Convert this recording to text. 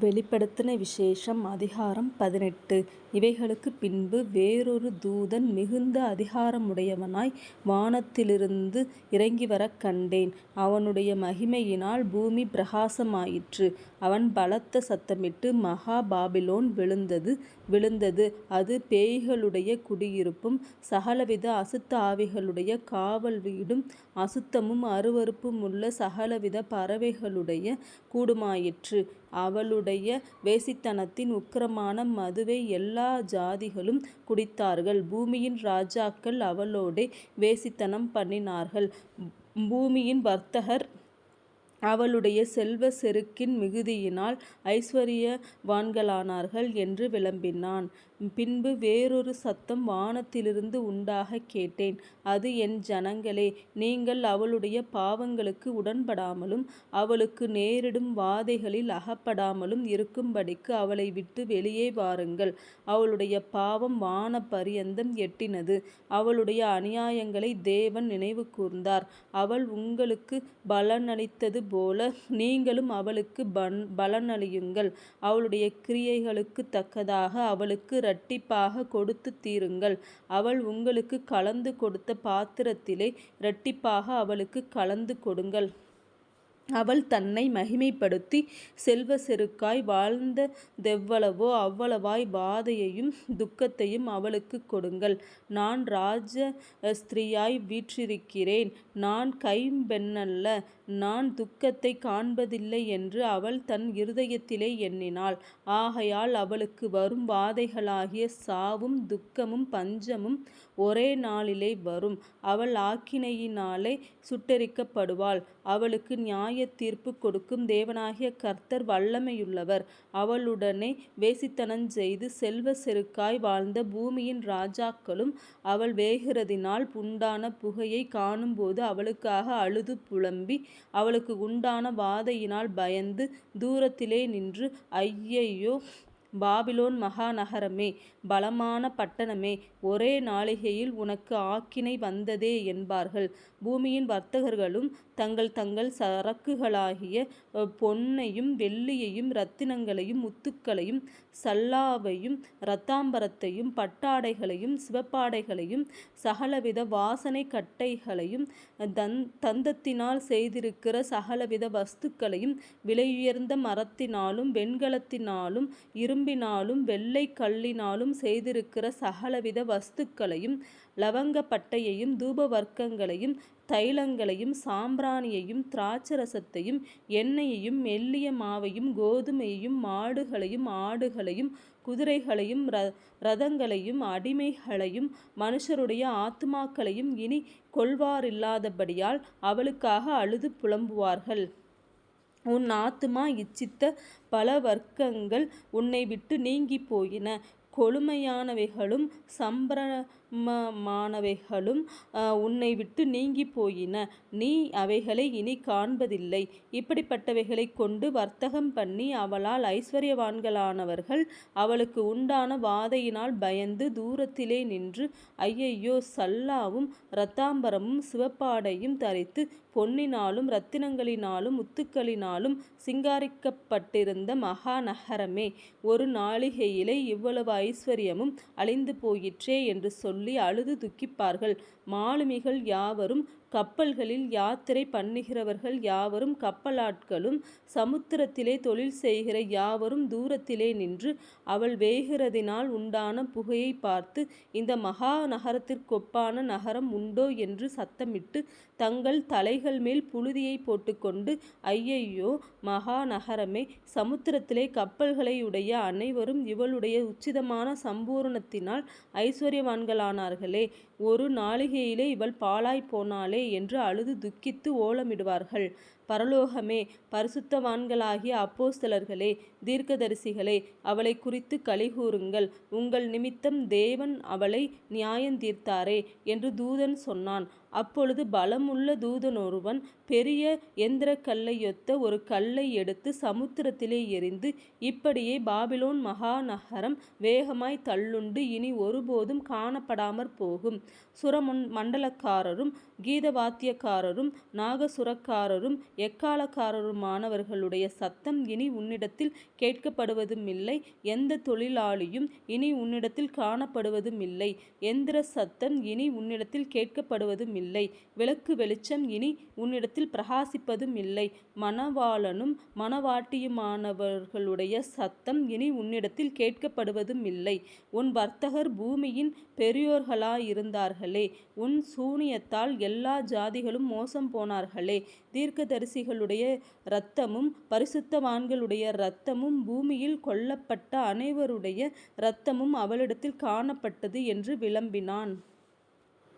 வெளிப்படுத்தின விசேஷம் அதிகாரம் பதினெட்டு. இவைகளுக்குப் பின்பு வேறொரு தூதன் மிகுந்த அதிகாரமுடையவனாய் வானத்திலிருந்து இறங்கிவரக் கண்டேன். அவனுடைய மகிமையினால் பூமி பிரகாசமாயிற்று. அவன் பலத்த சத்தமிட்டு மகா பாபிலோன் விழுந்தது விழுந்தது அது பேய்களுடைய குடியிருப்பும் சகலவித அசுத்த ஆவிகளுடைய காவல் வீடும் அசுத்தமும் அருவருப்புமுள்ள சகலவித பறவைகளுடைய கூடுமாயிற்று. அவளுடைய வேசித்தனத்தின் உக்கிரமான மதுவை எல்லா ஜாதிகளும் குடித்தார்கள். பூமியின் ராஜாக்கள் அவளோடே வேசித்தனம் பண்ணினார்கள். பூமியின் வர்த்தகர் அவளுடைய செல்வ செருக்கின் மிகுதியினால் ஐசுவரியவான்களானார்கள் என்று விளம்பினான். பின்பு வேறொரு சத்தம் வானத்திலிருந்து உண்டாகக் கேட்டேன். அது என் ஜனங்களே நீங்கள் அவளுடைய பாவங்களுக்கு உடன்படாமலும் அவளுக்கு நேரிடும் வாதைகளில் அகப்படாமலும் இருக்கும்படிக்கு அவளை விட்டு வெளியே வாருங்கள். அவளுடைய பாவம் வான பரியந்தம் எட்டினது. அவளுடைய அநியாயங்களை தேவன் நினைவு கூர்ந்தார் அவள் உங்களுக்கு பலனளித்தது போல நீங்களும் அவளுக்கு பலனளியுங்கள். அவளுடைய கிரியைகளுக்குத்தக்கதாக அவளுக்கு இரட்டிப்பாக கொடுத்து தீருங்கள். அவள் உங்களுக்கு கலந்து கொடுத்த பாத்திரத்திலே இரட்டிப்பாக அவளுக்கு கலந்து கொடுங்கள். அவள் தன்னை மகிமைப்படுத்தி செல்வ செருக்காய் வாழ்ந்ததெவ்வளவோ அவ்வளவாய் பாதையையும் துக்கத்தையும் அவளுக்குக் கொடுங்கள். நான் ராஜ ஸ்திரீயாய் வீற்றிருக்கிறேன். நான் கைம்பெண்ணல்ல. நான் துக்கத்தைக் காண்பதில்லையென்று அவள் தன் இருதயத்திலே எண்ணினாள். ஆகையால் அவளுக்கு வரும் வாதைகளாகிய சாவும் துக்கமும் பஞ்சமும் ஒரே நாளிலே வரும். அவள் ஆக்கினையினாலே சுட்டெரிக்கப்படுவாள். அவளுக்கு நியாய தீர்ப்பு கொடுக்கும் தேவனாகிய கர்த்தர் வல்லமையுள்ளவர். அவளுடனே வேசித்தனஞ்செய்து செல்வ செருக்காய் வாழ்ந்த பூமியின் ராஜாக்களும் அவள் வேகிறதினால் உண்டான புகையை காணும்போது அவளுக்காக அழுது புலம்பி அவளுக்கு உண்டான வாதையினால் பயந்து தூரத்திலே நின்று ஐயையோ. பாபிலோன் மகாநகரமே பலமான பட்டணமே ஒரே நாழிகையில் உனக்கு ஆக்கினை வந்ததே என்பார்கள். பூமியின் வர்த்தகர்களும் தங்கள் தங்கள் சரக்குகளாகிய பொன்னையும் வெள்ளியையும் இரத்தினங்களையும் முத்துக்களையும் சல்லாவையும் இரத்தாம்பரத்தையும் பட்டாடைகளையும் சிவப்பாடைகளையும் சகலவித வாசனை கட்டைகளையும் தன் தந்தத்தினால் செய்திருக்கிற சகலவித வஸ்துக்களையும் விலையுயர்ந்த மரத்தினாலும் வெண்கலத்தினாலும் இரு இரும்பினாலும் வெள்ளை கல்லினாலும் செய்திருக்கிற சகலவித வஸ்துக்களையும் இலவங்கப்பட்டையையும் தூபவர்க்கங்களையும் தைலங்களையும் சாம்பிராணியையும் திராட்சரசத்தையும் எண்ணெயையும் மெல்லிய மாவையும் கோதுமையையும் மாடுகளையும் ஆடுகளையும் குதிரைகளையும் ரதங்களையும் அடிமைகளையும் மனுஷருடைய ஆத்மாக்களையும் இனி கொள்வாரில்லாதபடியால் அவளுக்காக அழுது புலம்புவார்கள். உன் ஆத்துமா இச்சித்த பல வர்க்கங்கள் உன்னை விட்டு நீங்கிப் போயின கொழுமையானவைகளும் சம்பிரமமானவைகளும் உன்னை உன்னைவிட்டு நீங்கிப்போயின. நீ அவைகளை இனிக் காண்பதில்லை. இப்படிப்பட்டவைகளைக் கொண்டு வர்த்தகம் பண்ணி அவளால் ஐசுவரியவான்களானவர்கள் அவளுக்கு உண்டான வாதையினால் பயந்து தூரத்திலே நின்று ஐயையோ. சல்லாவும் இரத்தாம்பரமும் சிவப்பாடையும் தரித்து பொன்னினாலும் இரத்தினங்களினாலும் முத்துக்களினாலும் சிங்காரிக்கப்பட்டிருந்த மகா நகரமே ஒரு நாழிகையிலே இவ்வளவு ஐஸ்வர்யமும் அழிந்து போயிற்றே என்று சொல்லி அழுது துக்கிப்பார்கள். மாலுமிகள் யாவரும் கப்பல்களில் யாத்திரை பண்ணுகிறவர்கள் யாவரும் கப்பலாட்களும் சமுத்திரத்திலே தொழில் செய்கிற யாவரும் தூரத்திலே நின்று அவள் வேகிறதினால் உண்டான புகையைப் பார்த்து இந்த மகா நகரத்திற்கொப்பான நகரம் உண்டோ என்று சத்தமிட்டு தங்கள் தலைகள் மேல் புழுதியைப் போட்டுக்கொண்டு ஐயையோ. மகாநகரமே சமுத்திரத்திலே சமுத்திரத்திலே கப்பல்களையுடைய அனைவரும் இவளுடைய உச்சிதமான சம்பூரணத்தினால் ஐஸ்வர்யவான்களானார்களே ஒரு நாழிகையிலே இவள் பாழாய்ப் போனாளே என்று அழுது துக்கித்து ஓலமிடுவார்கள். பரலோகமே பரிசுத்தவான்களாகிய அப்போஸ்தலர்களே தீர்க்கதரிசிகளே அவளைக் குறித்து கலிகூறுங்கள் உங்கள் நிமித்தம் தேவன் அவளை நியாயந்தீர்த்தாரே என்று தூதன் சொன்னான். அப்பொழுது பலமுள்ள தூதனொருவன் பெரிய எந்திரக்கல்லையொத்த ஒரு கல்லை எடுத்து சமுத்திரத்திலே எறிந்து இப்படியே பாபிலோன் மகாநகரம் வேகமாய் தள்ளுண்டு இனி ஒருபோதும் காணப்படாமற் போகும். சுரமுன் மண்டலக்காரரும் கீதவாத்தியக்காரரும் நாகசுரக்காரரும் எக்காலக்காரருமானவர்களுடைய சத்தம் இனி உன்னிடத்தில் கேட்கப்படுவதுமில்லை. எந்த தொழிலாளியும் இனி உன்னிடத்தில் காணப்படுவதுமில்லை. எந்திர சத்தம் இனி உன்னிடத்தில் கேட்கப்படுவதுமில்லை. விளக்கு வெளிச்சம் இனி உன்னிடத்தில் பிரகாசிப்பதுமில்லை. மணவாளனும் மணவாட்டியுமானவர்களுடைய சத்தம் இனி உன்னிடத்தில் கேட்கப்படுவதுமில்லை. உன் வர்த்தகர் பூமியின் வந்தார்களே உன் சூனியத்தால் எல்லா ஜாதிகளும் மோசம் போனார்களே தீர்க்கதரிசிகளுடைய இரத்தமும் பரிசுத்தவான்களுடைய இரத்தமும் பூமியில் கொல்லப்பட்ட அனைவருடைய இரத்தமும் அவளிடத்தில் காணப்பட்டது என்று விளம்பினான்.